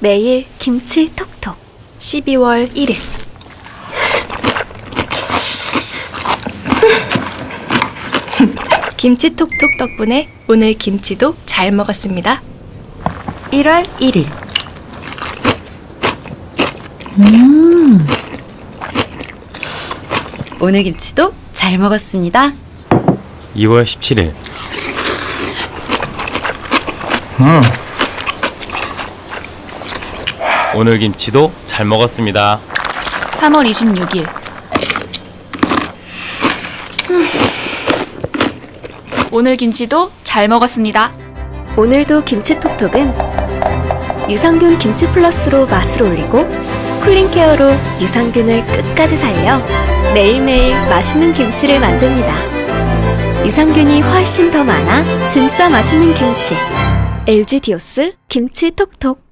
매일 김치 톡톡 12월 1일 김치 톡톡 덕분에 오늘 김치도 잘 먹었습니다. 1월 1일. 오늘 김치도 잘 먹었습니다. 2월 17일 오늘 김치도 잘 먹었습니다. 3월 26일 오늘 김치도 잘 먹었습니다. 오늘도 김치 톡톡은 유산균 김치 플러스로 맛을 올리고 쿨링 케어로 유산균을 끝까지 살려 매일매일 맛있는 김치를 만듭니다. 유산균이 훨씬 더 많아 진짜 맛있는 김치. LG 디오스 김치 톡톡